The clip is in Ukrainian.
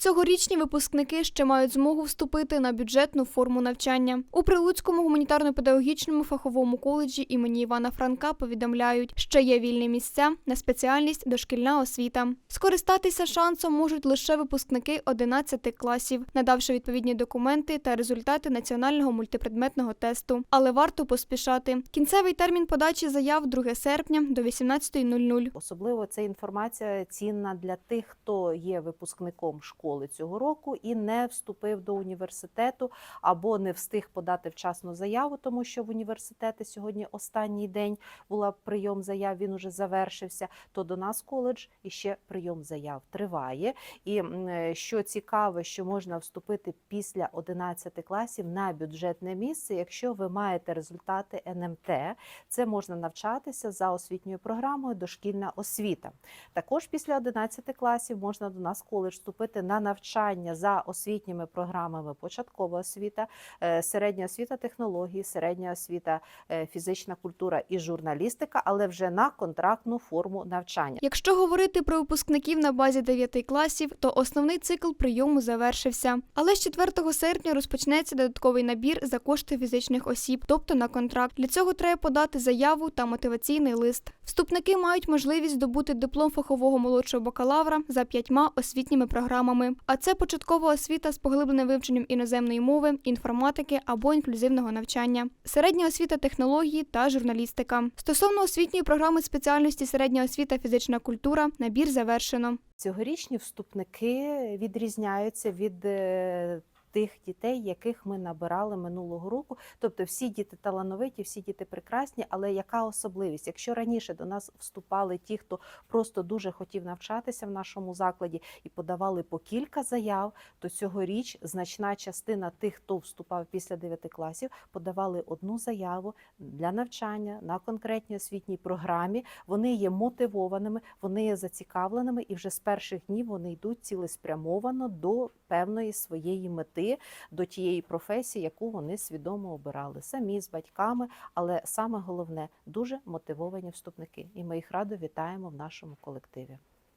Цьогорічні випускники ще мають змогу вступити на бюджетну форму навчання. У Прилуцькому гуманітарно-педагогічному фаховому коледжі імені Івана Франка повідомляють, що є вільні місця на спеціальність дошкільна освіта. Скористатися шансом можуть лише випускники 11 класів, надавши відповідні документи та результати національного мультипредметного тесту. Але варто поспішати. Кінцевий термін подачі заяв 2 серпня до 18.00. Особливо ця інформація цінна для тих, хто є випускником школи цього року і не вступив до університету або не встиг подати вчасну заяву, тому що в університети сьогодні останній день була прийом заяв. Він уже завершився. То до нас коледж і ще прийом заяв триває. І е, що цікаво, що можна вступити після 11 класів на бюджетне місце, якщо ви маєте результати НМТ. Це можна навчатися за освітньою програмою дошкільна освіта. Також після 11 класів можна до нас коледж вступити на навчання за освітніми програмами початкова освіта, е, середня освіта технології, середня освіта е, фізична культура і журналістика, але вже на контрактну форму навчання. Якщо говорити про випускників на базі 9 класів, то основний цикл прийому завершився. Але з 4 серпня розпочнеться додатковий набір за кошти фізичних осіб, тобто на контракт. Для цього треба подати заяву та мотиваційний лист. Вступники мають можливість здобути диплом фахового молодшого бакалавра за п'ятьма освітніми програмами. А це початкова освіта з поглибленим вивченням іноземної мови, інформатики або інклюзивного навчання, середня освіта технології та журналістика. Стосовно освітньої програми спеціальності середня освіта фізична культура, набір завершено. Цьогорічні вступники відрізняються від е, тих дітей, яких ми набирали минулого року. Тобто всі діти талановиті, всі діти прекрасні, але яка особливість? Якщо раніше до нас вступали ті, хто просто дуже хотів навчатися в нашому закладі і подавали по кілька заяв, то цьогоріч значна частина тих, хто вступав після 9 класів, подавали одну заяву для навчання на конкретній освітній програмі. Вони є мотивованими, вони є зацікавленими, і вже з перших днів вони йдуть цілеспрямовано до певної своєї мети, до тієї професії, яку вони свідомо обирали самі з батьками. Але саме головне дуже мотивовані вступники, і ми їх радо вітаємо в нашому колективі.